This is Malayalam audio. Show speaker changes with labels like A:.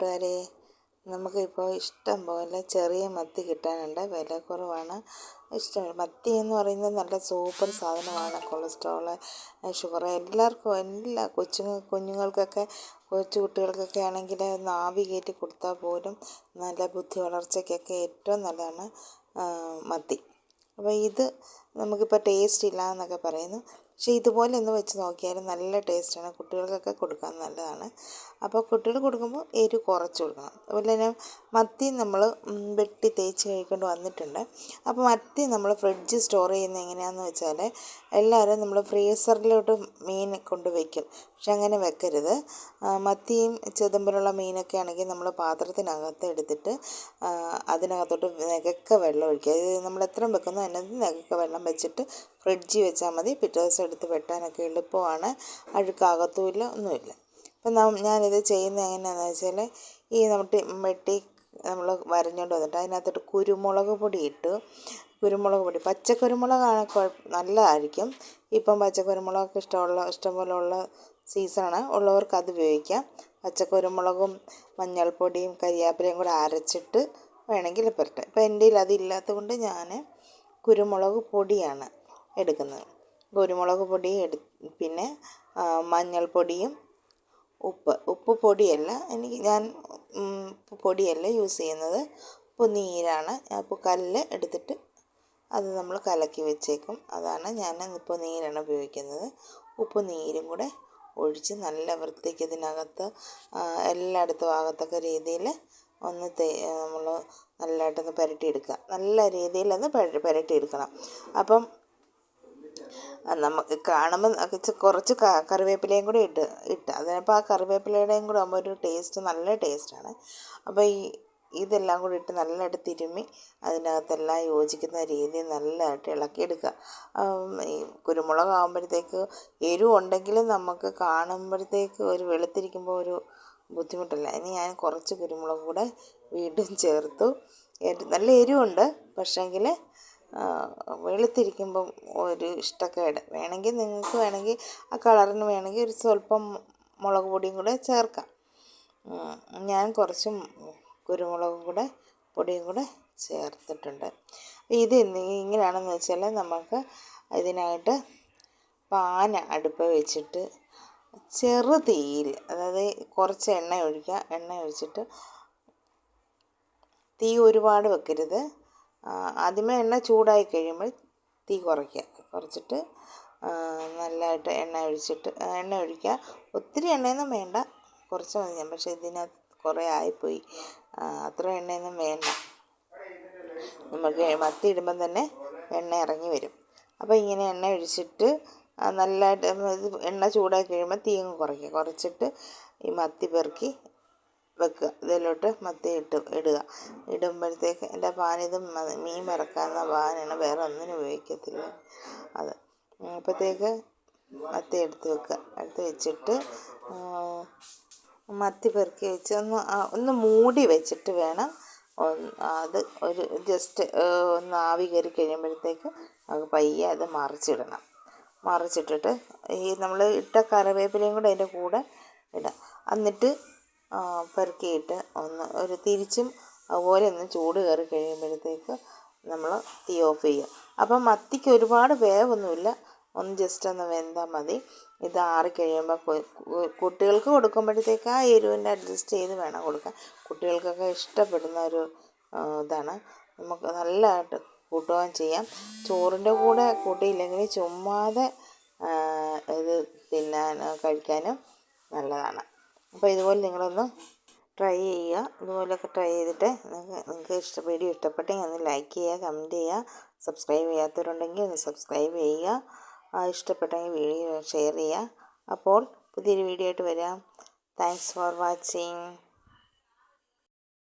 A: കൂട്ടുകാരെ നമുക്കിപ്പോൾ ഇഷ്ടം പോലെ ചെറിയ മത്തി കിട്ടാനുണ്ട്. വില കുറവാണ്. ഇഷ്ടം മത്തി എന്ന് പറയുന്നത് നല്ല സൂപ്പർ സാധനമാണ്. കൊളസ്ട്രോൾ ഷുഗർ എല്ലാവർക്കും എല്ലാ കൊച്ചു കുഞ്ഞുങ്ങൾക്കൊക്കെ കൊച്ചു കുട്ടികൾക്കൊക്കെ ആണെങ്കിൽ നാവി കയറ്റി കൊടുത്താൽ പോലും നല്ല ബുദ്ധി വളർച്ചയ്ക്കൊക്കെ ഏറ്റവും നല്ലതാണ് മത്തി. അപ്പോൾ ഇത് നമുക്കിപ്പോൾ ടേസ്റ്റ് ഇല്ല എന്നൊക്കെ പറയുന്നു. പക്ഷേ ഇതുപോലെ ഒന്ന് വെച്ച് നോക്കിയാലും നല്ല ടേസ്റ്റാണ്. കുട്ടികൾക്കൊക്കെ കൊടുക്കാൻ നല്ലതാണ്. അപ്പോൾ കുട്ടികൾ കൊടുക്കുമ്പോൾ എരിവ് കുറച്ച് കൊടുക്കണം. അതുപോലെ തന്നെ മത്തി നമ്മൾ വെട്ടി തേച്ച് കഴിക്കേണ്ടി വന്നിട്ടുണ്ട്. അപ്പോൾ മത്തി നമ്മൾ ഫ്രിഡ്ജ് സ്റ്റോർ ചെയ്യുന്നത് എങ്ങനെയാണെന്ന് വെച്ചാൽ എല്ലാവരും നമ്മൾ ഫ്രീസറിലോട്ട് മീൻ കൊണ്ട് വയ്ക്കും. പക്ഷെ അങ്ങനെ വെക്കരുത്. മത്തിയും ചെതുമ്പലുള്ള മീനൊക്കെ ആണെങ്കിൽ നമ്മൾ പാത്രത്തിനകത്ത് എടുത്തിട്ട് അതിനകത്തോട്ട് നികക്ക വെള്ളം ഒഴിക്കുക. ഇത് നമ്മൾ എത്ര വെക്കുന്നോ അതിനകത്ത് നികക്ക വെള്ളം വെച്ചിട്ട് ഫ്രിഡ്ജിൽ വെച്ചാൽ മതി. പിറ്റേ ദിവസം എടുത്ത് വെട്ടാനൊക്കെ എളുപ്പമാണ്. അഴുക്കാകത്തുമില്ല ഒന്നുമില്ല. അപ്പം നാം ഞാനിത് ചെയ്യുന്നത് എങ്ങനെയാണെന്ന് വെച്ചാൽ ഈ നമ്മുടെ വെട്ടി നമ്മൾ വരഞ്ഞുകൊണ്ട് വന്നിട്ട് അതിനകത്തോട്ട് കുരുമുളക് പൊടി ഇട്ടു. കുരുമുളക് പൊടി പച്ചക്കുരുമുളകാണ് കുഴപ്പം നല്ലതായിരിക്കും. ഇപ്പം പച്ചക്കുരുമുളകൊക്കെ ഇഷ്ടമുള്ള ഇഷ്ടംപോലെ ഉള്ള സീസണാണ്. ഉള്ളവർക്ക് അത് ഉപയോഗിക്കാം. പച്ചക്കുരുമുളകും മഞ്ഞൾപ്പൊടിയും കരിയാപ്പിലയും കൂടെ അരച്ചിട്ട് വേണമെങ്കിൽ പുരട്ടാം. ഇപ്പോൾ എന്റെ കയ്യിൽ അതില്ലാത്തത് കൊണ്ട് ഞാൻ കുരുമുളക് പൊടിയാണ് എടുക്കുന്നത്. കുരുമുളക് പൊടി എടു പിന്നെ മഞ്ഞൾപ്പൊടിയും ഉപ്പ്. ഉപ്പ് പൊടിയല്ല എനിക്ക് ഞാൻ പൊടിയല്ല യൂസ് ചെയ്യുന്നത്. ഉപ്പ് നീരാണ്. അപ്പോൾ കല്ല് എടുത്തിട്ട് അത് നമ്മൾ കലക്കി വെച്ചേക്കും. അതാണ് ഞാൻ ഇപ്പോൾ നീരാണ് ഉപയോഗിക്കുന്നത്. ഉപ്പ് നീരും കൂടെ ഒഴിച്ച് നല്ല വൃത്തിക്ക് ഇതിനകത്ത് എല്ലായിടത്തും ആകത്തക്ക രീതിയിൽ ഒന്ന് തേ നമ്മൾ നല്ലതായിട്ടൊന്ന് പുരട്ടിയെടുക്കുക. നല്ല രീതിയിൽ അത് പുരട്ടിയെടുക്കണം. അപ്പം നമുക്ക് കാണുമ്പോൾ കുറച്ച് കറിവേപ്പിലയും കൂടി ഇട്ട് ഇട്ട്. അതിനപ്പോൾ ആ കറിവേപ്പിലയുടെയും കൂടെ ആകുമ്പോൾ ഒരു ടേസ്റ്റ് നല്ല ടേസ്റ്റാണ് അപ്പോൾ ഈ ഇതെല്ലാം കൂടി ഇട്ട് നല്ലതായിട്ട് തിരുമ്മി അതിനകത്തെല്ലാം യോജിക്കുന്ന രീതിയിൽ നല്ലതായിട്ട് ഇളക്കിയെടുക്കുക. ഈ കുരുമുളക് ആകുമ്പോഴത്തേക്ക് എരിവ് ഉണ്ടെങ്കിലും നമുക്ക് കാണുമ്പോഴത്തേക്ക് ഒരു വെളുത്തിരിക്കുമ്പോൾ ഒരു ബുദ്ധിമുട്ടില്ല. ഇനി ഞാൻ കുറച്ച് കുരുമുളക് കൂടെ വീണ്ടും ചേർത്തു. നല്ല എരിവുണ്ട്. പക്ഷേങ്കിൽ വെളുത്തിരിക്കുമ്പം ഒരു ഇഷ്ടക്കേട്. വേണമെങ്കിൽ നിങ്ങൾക്ക് വേണമെങ്കിൽ ആ കളറിന് വേണമെങ്കിൽ ഒരു സ്വല്പം മുളക് പൊടിയും കൂടെ ചേർക്കാം. ഞാൻ കുറച്ച് കുരുമുളകും കൂടെ പൊടിയും കൂടെ ചേർത്തിട്ടുണ്ട്. ഇത് ഇങ്ങനെയാണെന്ന് വെച്ചാൽ നമുക്ക് ഇതിനായിട്ട് പാന അടുപ്പ് വെച്ചിട്ട് ചെറു തീയിൽ അതായത് കുറച്ച് എണ്ണ ഒഴിക്കുക എണ്ണ ഒഴിച്ചിട്ട് തീ ഒരുപാട് വെക്കരുത്. ആദ്യമേ എണ്ണ ചൂടായി കഴിയുമ്പോൾ തീ കുറയ്ക്കുക. കുറച്ചിട്ട് നല്ലതായിട്ട് എണ്ണ ഒഴിച്ചിട്ട് എണ്ണ ഒഴിക്കുക. ഒത്തിരി എണ്ണയൊന്നും വേണ്ട കുറച്ച് മതി. ഞാൻ പക്ഷേ ഇതിനകത്ത് കുറേ ആയിപ്പോയി. അത്ര എണ്ണയൊന്നും വേണ്ട. നമുക്ക് മത്തി ഇടുമ്പം തന്നെ എണ്ണ ഇറങ്ങി വരും. അപ്പോൾ ഇങ്ങനെ എണ്ണ ഒഴിച്ചിട്ട് നല്ലതായിട്ട് എണ്ണ ചൂടാക്കി കഴിയുമ്പോൾ തീ അങ്ങ് കുറയ്ക്കുക. കുറച്ചിട്ട് ഈ മത്തി പെറുക്കി വെക്കുക. ഇതിലോട്ട് മത്തി ഇട്ട് ഇടുക. ഇടുമ്പോഴത്തേക്ക് എന്റെ പാനിത് മീൻ വറക്കാവുന്ന പാനാണ്. വേറെ ഒന്നിനും ഉപയോഗിക്കത്തില്ല. അത്. അപ്പോഴത്തേക്ക് മത്തി എടുത്ത് വെക്കുക. എടുത്ത് വെച്ചിട്ട് മത്തി പെറുക്കി വെച്ച് ഒന്ന് ഒന്ന് മൂടി വെച്ചിട്ട് വേണം അത് ഒരു ജസ്റ്റ് ഒന്ന് ആവി കയറി കഴിയുമ്പോഴത്തേക്ക് നമുക്ക് പയ്യെ അത് മറിച്ചിടണം. മറിച്ചിട്ടിട്ട് ഈ നമ്മൾ ഇട്ട കറിവേപ്പിലയും കൂടെ അതിന്റെ കൂടെ ഇടാം. എന്നിട്ട് പെറുക്കിയിട്ട് ഒന്ന് ഒരു തിരിച്ചും അതുപോലെ ഒന്ന് ചൂട് കയറി കഴിയുമ്പോഴത്തേക്ക് നമ്മൾ തീ ഓഫ് ചെയ്യുക അപ്പം മത്തിക്ക് ഒരുപാട് വേവൊന്നുമില്ല. ഒന്ന് ജസ്റ്റ് ഒന്ന് വെന്താൽ മതി. ഇത് ആറിക്കഴിയുമ്പോൾ കുട്ടികൾക്ക് കൊടുക്കുമ്പോഴത്തേക്ക് ആ എരിവിന്റെ അഡ്ജസ്റ്റ് ചെയ്ത് വേണം കൊടുക്കാൻ. കുട്ടികൾക്കൊക്കെ ഇഷ്ടപ്പെടുന്ന ഒരു ഇതാണ്. നമുക്ക് നല്ലതായിട്ട് കൂട്ടുകയും ചെയ്യാം. ചോറിന്റെ കൂടെ കൂട്ടിയില്ലെങ്കിൽ ചുമ്മാതെ ഇത് തിന്നാൻ കഴിക്കാനും നല്ലതാണ്. അപ്പോൾ ഇതുപോലെ നിങ്ങളൊന്ന് ട്രൈ ചെയ്യുക. ഇതുപോലെയൊക്കെ ട്രൈ ചെയ്തിട്ട് നിങ്ങൾക്ക് നിങ്ങൾക്ക് ഇഷ്ട വീഡിയോ ഇഷ്ടപ്പെട്ടെങ്കിൽ ഒന്ന് ലൈക്ക് ചെയ്യുക കമന്റ് ചെയ്യുക സബ്സ്ക്രൈബ് ചെയ്യാത്തവരുണ്ടെങ്കിൽ ഒന്ന് സബ്സ്ക്രൈബ് ചെയ്യുക. ഇഷ്ടപ്പെട്ടെങ്കിൽ വീഡിയോ ഷെയർ ചെയ്യുക. അപ്പോൾ പുതിയൊരു വീഡിയോ ആയിട്ട് വരാം. Thanks for watching